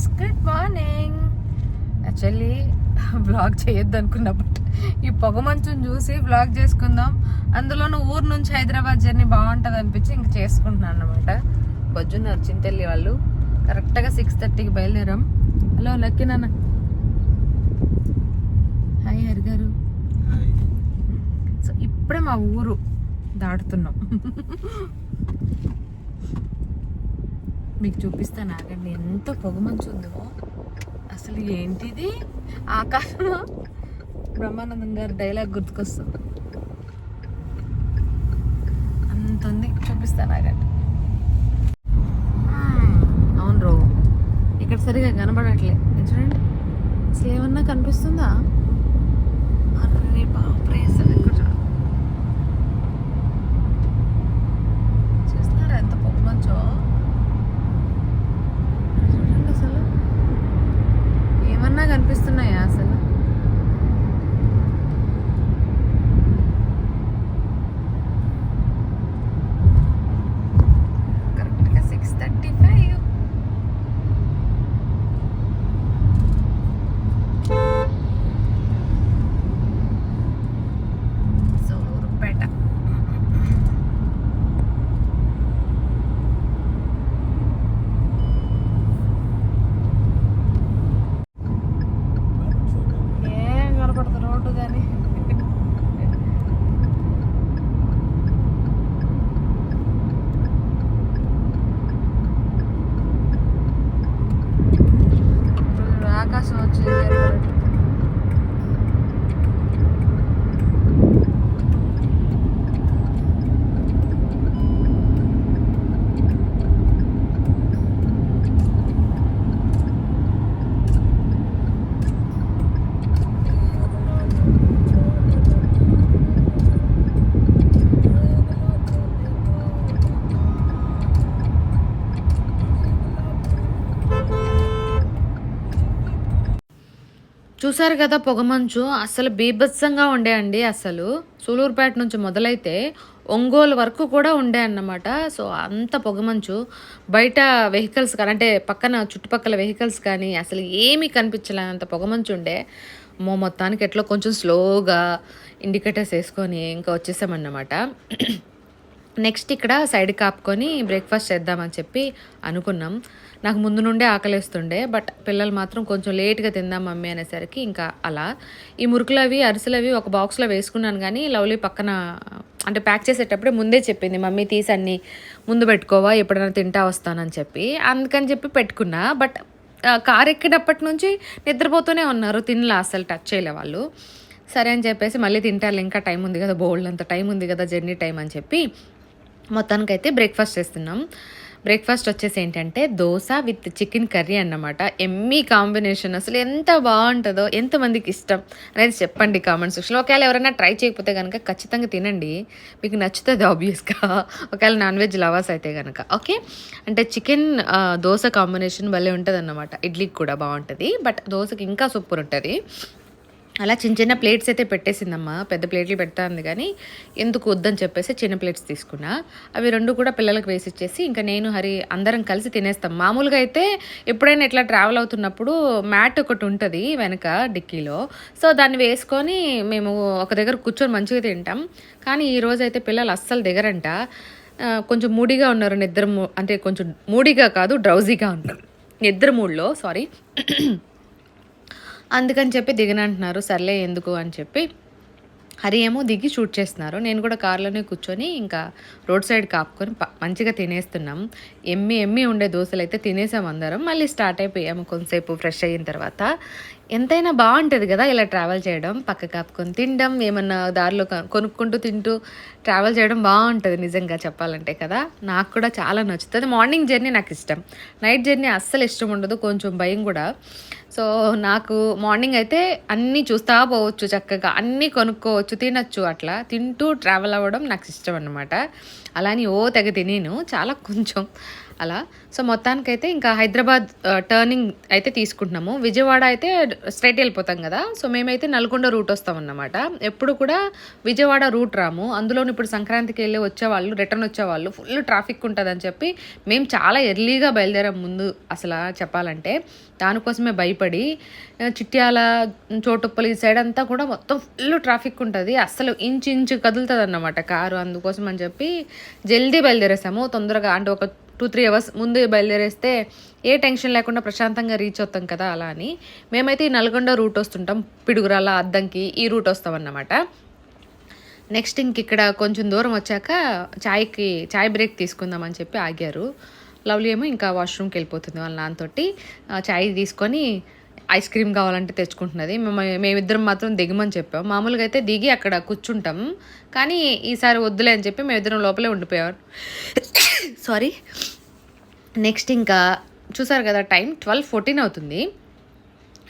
Friends good morning actually blog చేయొద్దు అనుకున్నా but ఈ పొగ మంచుని చూసి బ్లాగ్ చేసుకుందాం. అందులోనూ ఊరు నుంచి హైదరాబాద్ జర్నీ బాగుంటుంది అనిపించి ఇంక చేసుకుంటున్నాను అనమాట బొజ్జున్నారు చింతల్లి వాళ్ళు. కరెక్ట్గా సిక్స్ థర్టీకి బయలుదేరాం. హలో లక్కీ నాన్న. హాయ్ హరి గారు. సో ఇప్పుడే మా ఊరు దాటుతున్నాం. మీకు చూపిస్తాను ఆగండి ఎంత పొగమంచు ఉందో. అసలు ఏంటిది? ఆకాశం. బ్రహ్మానందం గారి డైలాగ్ గుర్తుకొస్తుంది. అంత ఉంది చూపిస్తాను ఆగండి అవును రో. ఇక్కడ సరిగా కనబడట్లేదు చూడండి అసలు ఏమన్నా కనిపిస్తుందా అరే బాప్రే అసలు ఇక్కడ చూడండి చూస్తున్నారా ఎంత పొగమంచో చూడండి అసలు ఏమన్నా కనిపిస్తున్నాయా అసలు కరెక్ట్గా సిక్స్ థర్టీ ఫైవ్ సోరుపేట ఏం కనపడదు రోడ్డు కానీ ఆకాశం వచ్చింది చూశారు కదా పొగమంచు అసలు బీభత్సంగా ఉండే అండి అసలు. సూలూరుపేట నుంచి మొదలైతే ఒంగోలు వరకు కూడా ఉండే అన్నమాట. సో అంత పొగమంచు. బయట వెహికల్స్ కానీ అంటే పక్కన చుట్టుపక్కల వెహికల్స్ కానీ అసలు ఏమీ కనిపించలేనంత పొగమంచు ఉండే. మో మొత్తానికి ఎట్లా కొంచెం స్లోగా ఇండికేటర్స్ వేసుకొని ఇంకా వచ్చేసామన్నమాట. నెక్స్ట్ ఇక్కడ సైడ్ కాపుకొని బ్రేక్ఫాస్ట్ చేద్దామని చెప్పి అనుకున్నాం. నాకు ముందు నుండే ఆకలిస్తుండే బట్ పిల్లలు మాత్రం కొంచెం లేట్గా తిందాం మమ్మీ అనేసరికి ఇంకా అలా. ఈ మురుకులు అవి అరిసెలు అవి ఒక బాక్స్లో వేసుకున్నాను కానీ లవ్లీ పక్కన అంటే ప్యాక్ చేసేటప్పుడే ముందే చెప్పింది మమ్మీ తీసి అన్ని ముందు పెట్టుకోవా ఎప్పుడైనా తింటా వస్తానని చెప్పి. అందుకని చెప్పి పెట్టుకున్నా బట్ కారు ఎక్కినప్పటి నుంచి నిద్రపోతూనే ఉన్నారు తినలా అసలు టచ్ చేయలే వాళ్ళు. సరే అని చెప్పేసి మళ్ళీ తింటారు ఇంకా టైం ఉంది కదా బోల్డ్ అంత టైం ఉంది కదా జర్నీ టైం అని చెప్పి మొత్తానికైతే బ్రేక్ఫాస్ట్ చేస్తున్నాం. బ్రేక్ఫాస్ట్ వచ్చేసి ఏంటంటే దోశ విత్ చికెన్ కర్రీ అన్నమాట. ఎమ్మీ కాంబినేషన్. అసలు ఎంత బాగుంటుందో ఎంతమందికి ఇష్టం అనేది చెప్పండి కామెంట్ సెక్షన్లో. ఒకవేళ ఎవరైనా ట్రై చేయకపోతే కనుక ఖచ్చితంగా తినండి. మీకు నచ్చుతుంది ఆబ్వియస్గా ఒకవేళ నాన్ వెజ్ లవర్స్ అయితే కనుక ఓకే? అంటే చికెన్ దోశ కాంబినేషన్ భలే ఉంటుంది అన్నమాట ఇడ్లీకి కూడా బాగుంటుంది. బట్ దోశకి ఇంకా సూపర్ ఉంటుంది. అలా చిన్న చిన్న ప్లేట్స్ అయితే పెట్టేసిందమ్మా. పెద్ద ప్లేట్లు పెడతా ఉంది కానీ ఎందుకు వద్దని చెప్పేసి చిన్న ప్లేట్స్ తీసుకున్నా. అవి రెండు కూడా పిల్లలకు వేసి ఇచ్చేసి ఇంకా నేను హరి అందరం కలిసి తినేస్తాం. మామూలుగా అయితే ఎప్పుడైనా ఇట్లా ట్రావెల్ అవుతున్నప్పుడు మ్యాట్ ఒకటి ఉంటుంది వెనక డిక్కీలో. సో దాన్ని వేసుకొని మేము ఒక దగ్గర కూర్చొని మంచిగా తింటాం. కానీ ఈ రోజు అయితే పిల్లలు అస్సలు దిగరంట. కొంచెం మూడీగా ఉన్నారు నిద్ర మూ- అంటే కొంచెం మూడీగా కాదు డ్రౌజీగా ఉన్నారు. నిద్ర మూడ్లో సారీ అందుకని చెప్పి దిగనంటున్నారు. సర్లే ఎందుకు అని చెప్పి హరి ఏమో దిగి షూట్ చేస్తున్నారు. నేను కూడా కారులోనే కూర్చొని ఇంకా రోడ్ సైడ్ కాపుకొని ప- మంచిగా తినేస్తున్నాం. ఎమ్మి ఎమ్మి ఉండే దోశలు అయితే తినేసాం అందరం. మళ్ళీ స్టార్ట్ అయిపోయాము కొంతసేపు ఫ్రెష్ అయిన తర్వాత. ఎంతైనా బాగుంటుంది కదా ఇలా ట్రావెల్ చేయడం. పక్క కాపుకొని తినడం ఏమన్నా దారిలో కొనుక్కుంటూ తింటూ ట్రావెల్ చేయడం బాగుంటుంది నిజంగా చెప్పాలంటే కదా. నాకు కూడా చాలా నచ్చుతుంది. మార్నింగ్ జర్నీ నాకు ఇష్టం. నైట్ జర్నీ అస్సలు ఇష్టం ఉండదు. కొంచెం భయం కూడా. సో నాకు మార్నింగ్ అయితే అన్నీ చూస్తా పోవచ్చు చక్కగా అన్నీ కొనుక్కోవచ్చు తినచ్చు అట్లా. తింటూ ట్రావెల్ అవ్వడం నాకు ఇష్టం అనమాట అలాని ఓ తెగ తినేను చాలా కొంచెం అలా. సో మొత్తానికైతే ఇంకా హైదరాబాద్ టర్నింగ్ అయితే తీసుకుంటున్నాము. విజయవాడ అయితే స్ట్రైట్ వెళ్ళిపోతాం కదా. సో మేమైతే నల్గొండ రూట్ వస్తామన్నమాట ఎప్పుడు కూడా విజయవాడ రూట్ రాము. అందులోని ఇప్పుడు సంక్రాంతికి వెళ్ళి వచ్చేవాళ్ళు రిటర్న్ వచ్చేవాళ్ళు ఫుల్ ట్రాఫిక్ ఉంటుందని చెప్పి మేము చాలా ఎర్లీగా బయలుదేరాం ముందు అసలు చెప్పాలంటే. దానికోసమే భయపడి భయపడి చిట్యాల చోటుప్పలు ఈ సైడ్ అంతా కూడా మొత్తం ఫుల్ ట్రాఫిక్ ఉంటుంది. అస్సలు ఇంచు ఇంచు కదులుతుంది అన్నమాట కారు. అందుకోసం అని చెప్పి జల్దీ బయలుదేరేసాము. తొందరగా అంటే ఒక టూ త్రీ అవర్స్ ముందు బయలుదేరేస్తే ఏ టెన్షన్ లేకుండా ప్రశాంతంగా రీచ్ అవుతాం కదా అలా అని. మేమైతే ఈ నల్గొండ రూట్ వస్తుంటాం. పిడుగురాల అద్దంకి ఈ రూట్ వస్తామన్నమాట. నెక్స్ట్ ఇంక ఇక్కడ కొంచెం దూరం వచ్చాక చాయ్కి చాయ్ బ్రేక్ తీసుకుందామని చెప్పి ఆగారు. లవ్లీ ఏమో ఇంకా వాష్రూమ్కి వెళ్ళిపోతుంది వాళ్ళ నాన్నతోటి. చాయ్ తీసుకొని ఐస్ క్రీమ్ కావాలంటే తెచ్చుకుంటున్నది. మేము మేమిద్దరం మాత్రం దిగమని చెప్పాం. మామూలుగా అయితే దిగి అక్కడ కూర్చుంటాం. కానీ ఈసారి వద్దులే అని చెప్పి మేమిద్దరం లోపలే ఉండిపోయాం సారీ నెక్స్ట్ ఇంకా చూసారు కదా టైం ట్వెల్వ్ ఫోర్టీన్ అవుతుంది.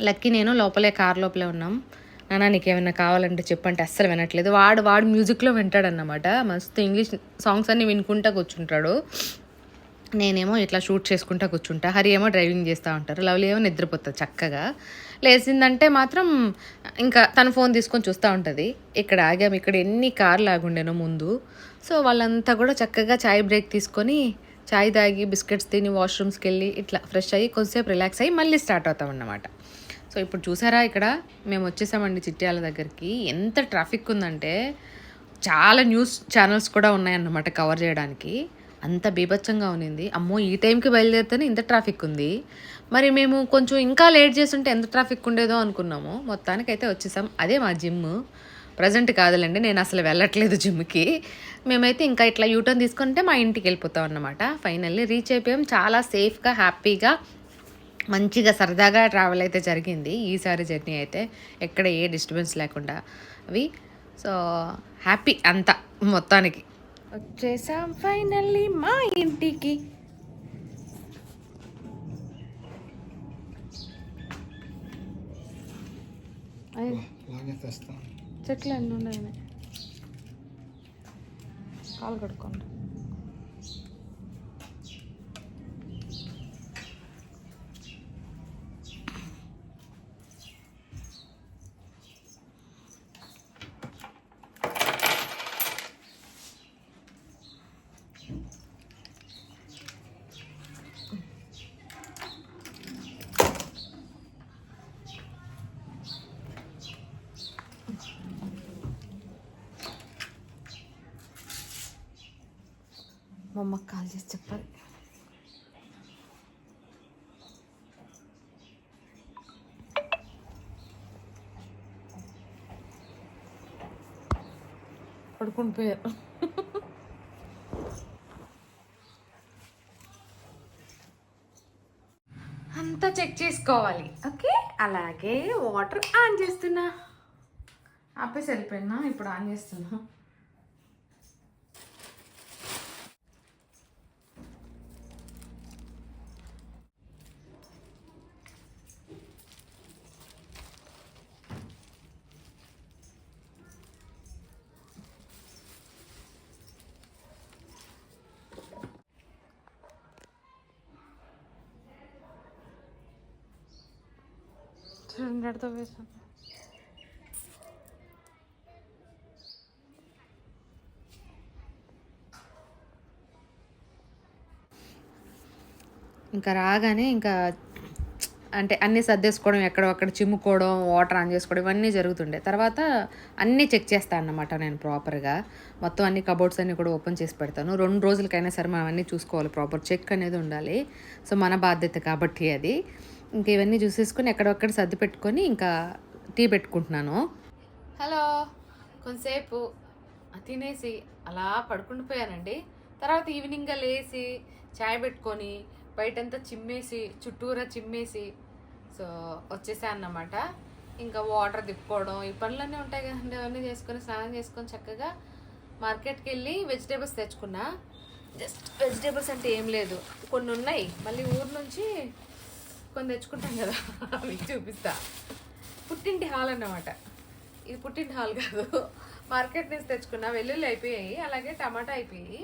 లక్కీ నేను లోపలే కార్ లోపలే ఉన్నాం. నాన్న నీకేమైనా కావాలంటే చెప్పంటే అస్సలు వినట్లేదు. వాడు వాడు మ్యూజిక్లో వింటాడన్నమాట. మస్తు ఇంగ్లీష్ సాంగ్స్ అన్ని వినుకుంటా కూర్చుంటాడు. నేనేమో ఇట్లా షూట్ చేసుకుంటా కూర్చుంటా. హరి ఏమో డ్రైవింగ్ చేస్తూ ఉంటారు. లవ్లీ ఏమో నిద్రపోతుంది చక్కగా. లేచిందంటే మాత్రం ఇంకా తన ఫోన్ తీసుకొని చూస్తూ ఉంటుంది. ఇక్కడ ఆగాము ఇక్కడ ఎన్ని కార్లు ఆగుండేనో ముందు. సో వాళ్ళంతా కూడా చక్కగా చాయ్ బ్రేక్ తీసుకొని చాయ్ తాగి బిస్కెట్స్ తిని వాష్రూమ్స్కి వెళ్ళి ఇట్లా ఫ్రెష్ అయ్యి కొంచెంసేపు రిలాక్స్ అయ్యి మళ్ళీ స్టార్ట్ అవుతాం అన్నమాట. సో ఇప్పుడు చూసారా ఇక్కడ? మేము వచ్చేసామండి చిట్యాల దగ్గరికి. ఎంత ట్రాఫిక్ ఉందంటే చాలా న్యూస్ ఛానల్స్ కూడా ఉన్నాయన్నమాట కవర్ చేయడానికి. అంత బీభత్సంగా ఉన్నింది. అమ్మో ఈ టైంకి బయలుదేరితేనే ఇంత ట్రాఫిక్ ఉంది. మరి మేము కొంచెం ఇంకా లేట్ చేస్తుంటే ఎంత ట్రాఫిక్ ఉండేదో అనుకున్నాము. మొత్తానికైతే వచ్చేసాం. అదే మా జిమ్. ప్రజెంట్ కాదులేండి నేను అసలు వెళ్ళట్లేదు జిమ్కి. మేమైతే ఇంకా ఇట్లా యూటర్న్ తీసుకుంటే మా ఇంటికి వెళ్ళిపోతాం అన్నమాట. ఫైనల్లీ రీచ్ అయిపోయాం. చాలా సేఫ్గా హ్యాపీగా మంచిగా సరదాగా ట్రావెల్ అయితే జరిగింది. ఈసారి జర్నీ అయితే ఎక్కడ ఏ డిస్టర్బెన్స్ లేకుండా. అవి సో హ్యాపీ అంతా మొత్తానికి. వచ్చేసాం ఫైనల్లీ మా ఇంటికి. అలాగే తెస్తాను. చెట్లు ఎన్ని ఉన్నాయి కాలు కడుక్కోండి. మా అమ్మకి కాల్ చేసి చెప్పాలి పడుకుని పోయారు అంతా చెక్ చేసుకోవాలి ఓకే? అలాగే వాటర్ ఆన్ చేస్తున్నా. ఆపేసి వెళ్ళిపోయినా ఇప్పుడు ఆన్ చేస్తున్నా. సిలిండర్తో వేసాను ఇంకా రాగానే ఇంకా అంటే అన్నీ సర్దేసుకోవడం ఎక్కడో అక్కడ చిమ్ముకోవడం వాటర్ ఆన్ చేసుకోవడం ఇవన్నీ జరుగుతుండే. తర్వాత అన్నీ చెక్ చేస్తాను అన్నమాట నేను ప్రాపర్గా. మొత్తం అన్ని కబోర్డ్స్ అన్నీ కూడా ఓపెన్ చేసి పెడతాను. రెండు రోజులకైనా సరే మనం అన్నీ చూసుకోవాలి ప్రాపర్ చెక్ అనేది ఉండాలి. సో మన బాధ్యత కాబట్టి అది. ఇంకా ఇవన్నీ చూసేసుకొని ఎక్కడొక్కడ సర్ది పెట్టుకొని ఇంకా టీ పెట్టుకుంటున్నాను. హలో. కొంతసేపు తినేసి అలా పడుకుండిపోయానండి తర్వాత ఈవినింగ్గా లేచి చాయ్ పెట్టుకొని బయటంతా చిమ్మేసి చుట్టూరా చిమ్మేసి సో వచ్చేసా అన్నమాట. ఇంకా వాటర్ తిప్పుకోవడం ఈ పనులన్నీ ఉంటాయి కదండి. అవన్నీ చేసుకొని స్నానం చేసుకొని చక్కగా మార్కెట్కి వెళ్ళి వెజిటేబుల్స్ తెచ్చుకున్నా. జస్ట్ వెజిటేబుల్స్ అంటే ఏం లేదు. కొన్ని ఉన్నాయి. మళ్ళీ ఊరు నుంచి కొన్ని తెచ్చుకుంటాం కదా. మీకు చూపిస్తా. పుట్టింటి హాల్ అన్నమాట. ఇది పుట్టింటి హాల్ కాదు. మార్కెట్ నుంచి తెచ్చుకున్న వెల్లుల్లి అయిపోయాయి అలాగే టమాటా అయిపోయాయి.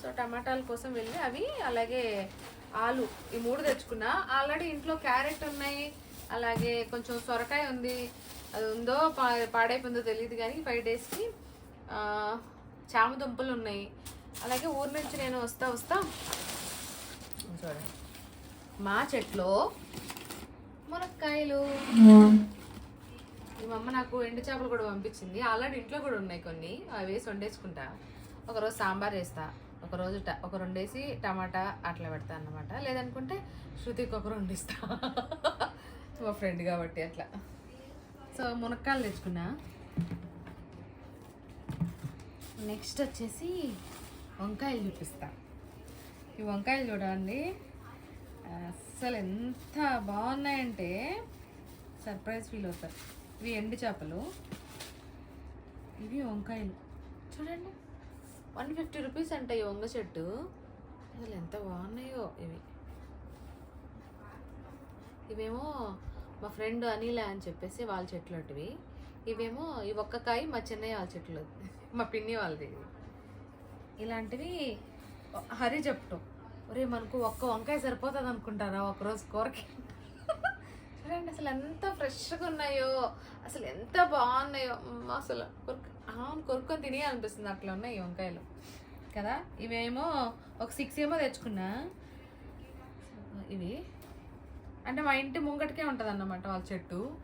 సో టమాటాల కోసం వెళ్ళి అవి అలాగే ఆలు ఈ మూడు తెచ్చుకున్నా. ఆల్రెడీ ఇంట్లో క్యారెట్ ఉన్నాయి అలాగే కొంచెం సొరకాయ ఉంది. అది ఉందో పా పాడైపోయిందో తెలియదు కానీ ఫైవ్ డేస్కి చామ దుంపలు ఉన్నాయి. అలాగే ఊరు నుంచి నేను వస్తా వస్తా. చూడండి మా చెట్లో మునక్కాయలు. మా అమ్మ నాకు ఎండు చేపలు కూడా పంపించింది. ఆల్రెడీ ఇంట్లో కూడా ఉన్నాయి కొన్ని. అవి వేసి వండేసుకుంటా. ఒకరోజు సాంబార్ వేస్తా ఒకరోజు ట- ఒక రెండేసి టమాటా అట్లా పెడతా అన్నమాట. లేదనుకుంటే శృతికి ఒక రెండు ఇస్తా మా ఫ్రెండ్ కాబట్టి అట్లా. సో మునక్కాయలు తెచ్చుకున్నా. నెక్స్ట్ వచ్చేసి వంకాయలు చూపిస్తా. ఈ వంకాయలు చూడండి. అసలు ఎంత బాగున్నాయంటే సర్ప్రైజ్ ఫీల్ అవుతారు. ఇవి ఎండు చేపలు. ఇవి వంకాయలు. చూడండి. వన్ ఫిఫ్టీ రూపీస్ అంట ఈ వంగ చెట్టు. అసలు ఎంత బాగున్నాయో ఇవి. ఇవేమో మా ఫ్రెండ్ అనిల అని చెప్పేసి వాళ్ళ చెట్లు అటువి ఇవేమో ఈ ఒక్క కాయ మా చెన్నయ్య వాళ్ళ చెట్లు మా పిన్ని వాళ్ళది. ఇలాంటివి హరి చెప్పటం ఒరే మనకు ఒక్క వంకాయ సరిపోతుంది అనుకుంటారా ఒకరోజు కూరకి? చూడండి అసలు ఎంత ఫ్రెష్గా ఉన్నాయో అసలు ఎంత బాగున్నాయో. అసలు కొరుకు కొరుక్కొని తినేయాలనిపిస్తుంది అట్లా ఉన్నాయి ఈ వంకాయలు. కదా? ఇవేమో ఒక సిక్స్ ఏమో తెచ్చుకున్నా. ఇవి. అంటే మా ఇంటి ముంగటికే ఉంటుంది అన్నమాట వాళ్ళ చెట్టు.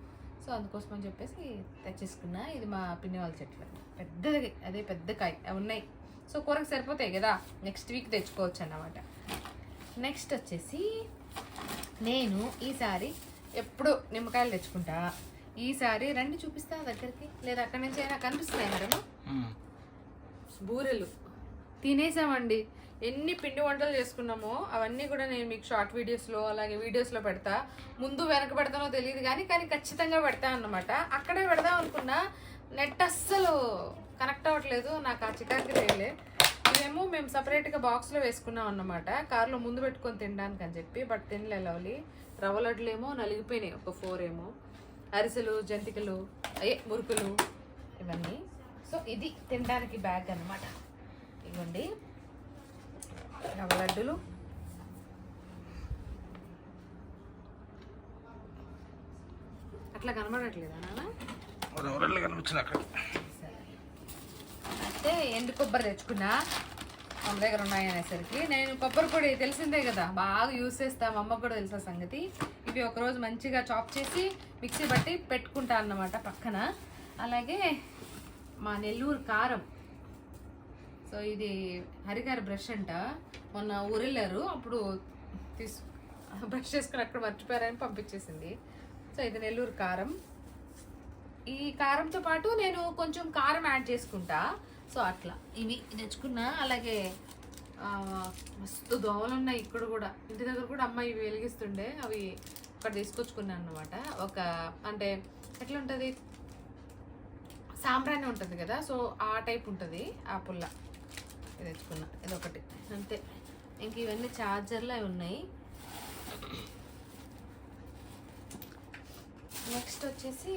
సో అందుకోసం అని చెప్పేసి తెచ్చేసుకున్నా. ఇది మా పిన్ని వాళ్ళ చెట్లు పెద్దది అదే పెద్ద కాయ. అవి ఉన్నాయి. సో కూరకు సరిపోతాయి కదా? నెక్స్ట్ వీక్ తెచ్చుకోవచ్చు అన్నమాట. నెక్స్ట్ వచ్చేసి నేను ఈసారి ఎప్పుడు నిమ్మకాయలు తెచ్చుకుంటా. ఈసారి రండి చూపిస్తా దగ్గరికి. లేదా అక్కడి నుంచి అయినా కనిపిస్తున్నాయి మేడం? బూరెలు. తినేసామండి. ఎన్ని పిండి వంటలు చేసుకున్నామో అవన్నీ కూడా నేను మీకు షార్ట్ వీడియోస్లో అలాగే వీడియోస్లో పెడతా. ముందు వెనక పెడతానో తెలియదు కానీ కానీ ఖచ్చితంగా పెడతా అన్నమాట. అక్కడే పెడదాం అనుకున్నా నెట్ అస్సలు కనెక్ట్ అవ్వట్లేదు. నాకు ఆ చికాకి తెలియలే ఇదేమో మేము సపరేట్గా బాక్స్లో వేసుకున్నాం అన్నమాట. కార్లో ముందు పెట్టుకొని తినడానికి అని చెప్పి బట్ తినలే లవ్లీ. రవ్వ లడ్లు ఏమో నలిగిపోయినాయి ఒక ఫోర్ ఏమో. అరిసెలు జంతికలు అయ్యే మురుకులు ఇవన్నీ. సో ఇది తినడానికి బ్యాగ్ అన్నమాట. ఇవ్వండి. రవ్వ లడ్డులు. అట్లా కనబడట్లేదా నాన్న? కనిపించిన అక్కడ అయితే ఎండు కొబ్బరి తెచ్చుకున్నా? మన దగ్గర ఉన్నాయి అనేసరికి. నేను కొబ్బరి పొడి తెలిసిందే కదా బాగా యూస్ చేస్తా అమ్మకు కూడా తెలిసిన సంగతి. ఇవి ఒకరోజు మంచిగా చాప్ చేసి మిక్సీ బట్టి పెట్టుకుంటా అన్నమాట పక్కన. అలాగే మా నెల్లూరు కారం. సో ఇది హరిగారి బ్రష్ అంట. మొన్న ఊరెళ్ళారు అప్పుడు తీసు బ్రష్ చేసుకుని అక్కడ మర్చిపోయారని పంపించేసింది. సో ఇది నెల్లూరు కారం. ఈ కారంతో పాటు నేను కొంచెం కారం యాడ్ చేసుకుంటా. సో అట్లా. ఇవి తెచ్చుకున్నా అలాగే మస్తు దోమలు ఉన్నాయి ఇక్కడ కూడా. ఇంటి దగ్గర కూడా అమ్మ ఇవి వెలిగిస్తుండే. అవి ఇక్కడ తీసుకొచ్చుకున్నాను అనమాట ఒక అంటే ఎట్లా ఉంటుంది? సాంబ్రాణి ఉంటుంది కదా సో ఆ టైప్ ఉంటుంది ఆ పుల్ల. ఇది తెచ్చుకున్నా. ఇది ఒకటి అంతే. ఇంక ఇవన్నీ ఛార్జర్లు అవి ఉన్నాయి. నెక్స్ట్ వచ్చేసి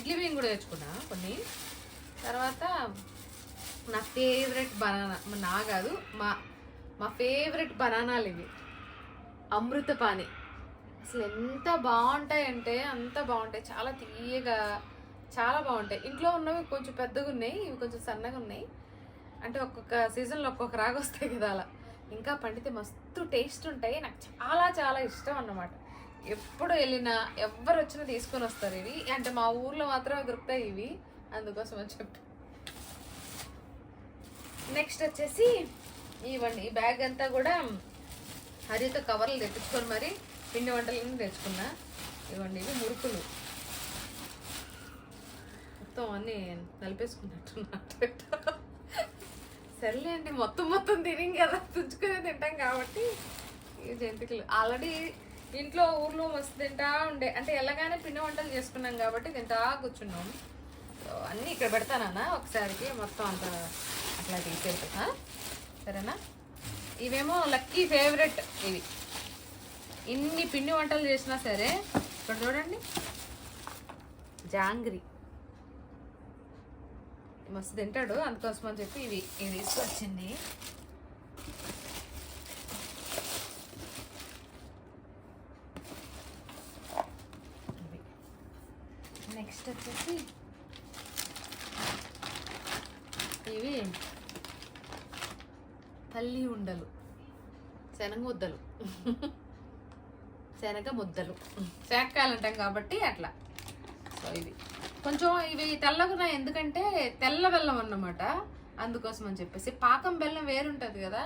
ఇడ్లీ బియ్యం కూడా తెచ్చుకున్నా కొన్ని. తర్వాత నా ఫేవరెట్ బనానా నా కాదు మా మా ఫేవరెట్ బనానాలు ఇవి. అమృతపాని అసలు ఎంత బాగుంటాయంటే అంత బాగుంటాయి. చాలా తీయగా చాలా బాగుంటాయి. ఇంట్లో ఉన్నవి కొంచెం పెద్దగా ఉన్నాయి ఇవి కొంచెం సన్నగా ఉన్నాయి. అంటే ఒక్కొక్క సీజన్లో ఒక్కొక్క రాగా వస్తాయి కదా అలా. ఇంకా పండితే మస్తు టేస్ట్ ఉంటాయి. నాకు చాలా చాలా ఇష్టం అన్నమాట. ఎప్పుడు వెళ్ళినా ఎవరు వచ్చినా తీసుకొని వస్తారు ఇవి. అంటే మా ఊర్లో మాత్రమే దొరుకుతాయి ఇవి. అందుకోసం అని చెప్పి. నెక్స్ట్ వచ్చేసి ఇవ్వండి ఈ బ్యాగ్ అంతా కూడా హరిత కవర్లు తెప్పించుకొని మరి పిండి వంటలను తెచ్చుకున్నా. ఇవ్వండి ఇవి మురుకులు. మొత్తం అన్నీ నలిపేసుకున్నట్టున్నట్టు సర్లే అండి మొత్తం మొత్తం తిని కదా తుంచుకునే తింటాం కాబట్టి. ఈ జంతికలు. ఆల్రెడీ ఇంట్లో ఊర్లో మస్తు తింటా ఉండే. అంటే ఎలాగానే పిండి వంటలు చేసుకున్నాం కాబట్టి తింటా కూర్చున్నాం. సో అన్నీ ఇక్కడ పెడతానన్నా ఒకసారికి మొత్తం అంత అట్లా తీసేస్తా సరేనా? ఇవేమో లక్కీ ఫేవరెట్ ఇవి. ఇన్ని పిండి వంటలు చేసినా సరే ఇక్కడ చూడండి. జాంగ్రీ. మస్తు తింటాడు అందుకోసం అని చెప్పి ఇవి ఇవి తీసుకొచ్చింది. నెక్స్ట్ వచ్చేసి ఇవి పల్లి ఉండలు. శనగ ముద్దలు శనగ ముద్దలు శనక్కాయలు అంటాం కాబట్టి అట్లా. సో ఇవి కొంచెం ఇవి తెల్లగున్నాయి ఎందుకంటే తెల్ల బెల్లం అన్నమాట. అందుకోసం అని చెప్పేసి. పాకం బెల్లం వేరుంటుంది కదా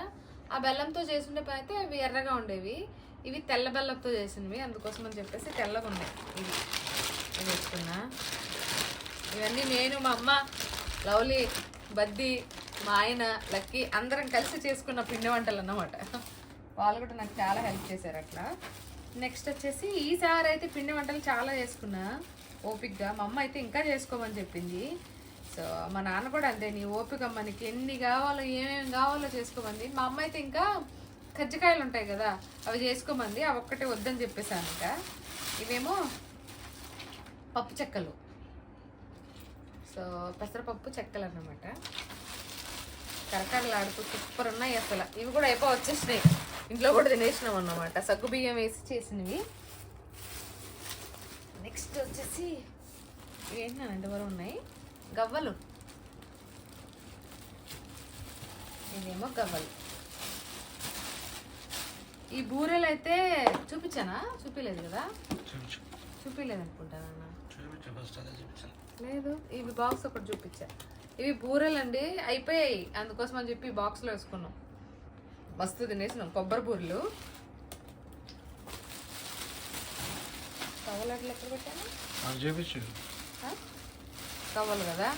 ఆ బెల్లంతో చేసిండే పని అయితే ఇవి ఎర్రగా ఉండేవి. ఇవి తెల్ల బెల్లంతో చేసినవి. అందుకోసం అని చెప్పేసి తెల్లగా ఉన్నాయి ఇవి. ఇవి వేసుకున్నా. ఇవన్నీ నేను మా అమ్మ లవ్లీ బద్ది మా ఆయన లక్కీ అందరం కలిసి చేసుకున్న పిండి వంటలు అన్నమాట. వాళ్ళు కూడా నాకు చాలా హెల్ప్ చేశారు అట్లా. నెక్స్ట్ వచ్చేసి ఈసారి అయితే పిండి వంటలు చాలా చేసుకున్నా. ఓపిక్గా మా అమ్మ అయితే ఇంకా చేసుకోమని చెప్పింది. సో మా నాన్న కూడా అంతే నీ ఓపిక మనకి ఎన్ని కావాలో ఏమేమి కావాలో చేసుకోమంది. మా అమ్మ అయితే ఇంకా కజ్జికాయలు ఉంటాయి కదా అవి చేసుకోమంది. అవి ఒక్కటే వద్దని చెప్పేసాను ఇంకా. ఇవేమో పప్పు చెక్కలు. సో పెసరపప్పు చెక్కలు అన్నమాట. కరకరలాడుతూ సూపర్ ఉన్నాయి అసలు. ఇవి కూడా అయిపో వచ్చేసినాయి. ఇంట్లో కూడా తినేసినాం అన్నమాట. సగ్గు బియ్యం వేసి చేసినవి. నెక్స్ట్ వచ్చేసి ఏంటంటే ఎవరు ఉన్నాయి? గవ్వలు. ఇదేమో గవ్వలు. ఈ బూరెలు అయితే చూపించానా? చూపించలేదు కదా? చూపించు. చూపించలేదు చూపించాను లేదు ఇవి బాక్స్ ఒకటి చూపించా. ఇవి బూరెలు అండి అయిపోయాయి. అందుకోసం అని చెప్పి బాక్స్లో వేసుకున్నాం. మస్తు తినేసినాం. కొబ్బరి బూరెలు. కవ్వలు అట్లా ఎక్కడ పెట్టాను? చూపించు? కవ్వలు కదా?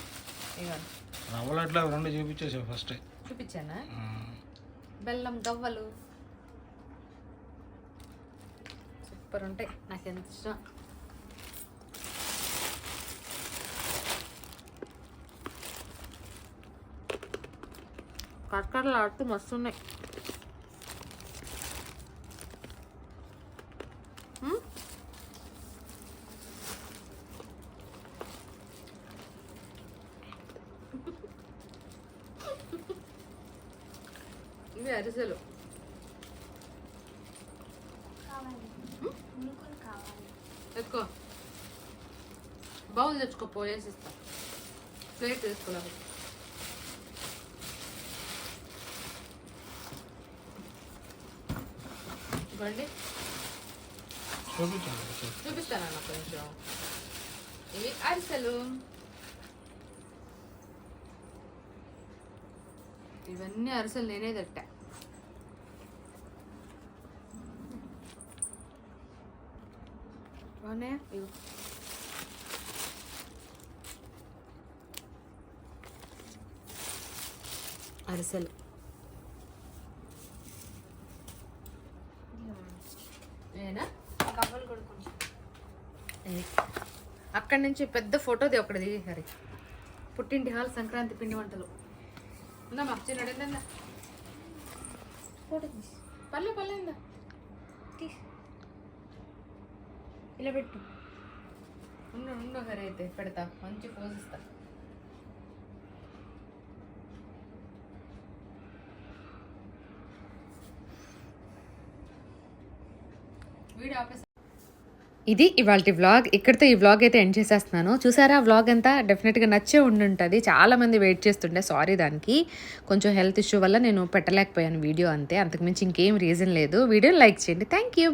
ఇవ్వండి రవ్వలు అట్లా రెండు చూపించేసావు ఫస్ట్ చూపించానా? బెల్లం గవ్వలు. సూపర్ ఉంటాయి. నాకు ఎంత ఇష్టం. కరకరలు ఆడుతూ మస్తు ఉన్నాయి మ్మ్? ఇవి అరిసెలు. ఎక్కువ. బౌల్ తెచ్చుకో పోయేసి ఇస్తా. ప్లేట్ తీసుకోలేదు ఇవ్వండి చూపించాను చూపిస్తాను అన్న కొంచెం ఇవి అరిసెలు ఇవన్నీ అరిసెలు నేనే తట్టా బాగున్నాయా ఇవి అరిసెలు ఏనా కవ్వలు కొడుకుంటా ఇది. అక్కడి నుంచి పెద్ద ఫోటోది ఒకటి దిగేసారి పుట్టింటి హాల్ సంక్రాంతి పిండి వంటలు. ఉందమ్మా చిన్నడిందా ఫోటో తీసి. పల్లె పల్లె ఉందా? తీసి. ఇలా పెట్టు. ఉండు ఉండు సరే అయితే పెడతా. మంచి పోజ్ ఇస్తా. వీడియో ఆపేసి ఇది ఇవాళ వ్లాగ్ ఇక్కడితో ఈ వ్లాగ్ అయితే ఎండ్ చేసేస్తున్నాను. చూసారా వ్లాగ్ అంతా డెఫినెట్గా నచ్చే ఉండుంటుంది. చాలామంది వెయిట్ చేస్తుండే సారీ దానికి. కొంచెం హెల్త్ ఇష్యూ వల్ల నేను పెట్టలేకపోయాను వీడియో అంతే. అంతకుమించి ఇంకేం రీజన్ లేదు. వీడియో లైక్ చేయండి. Thank you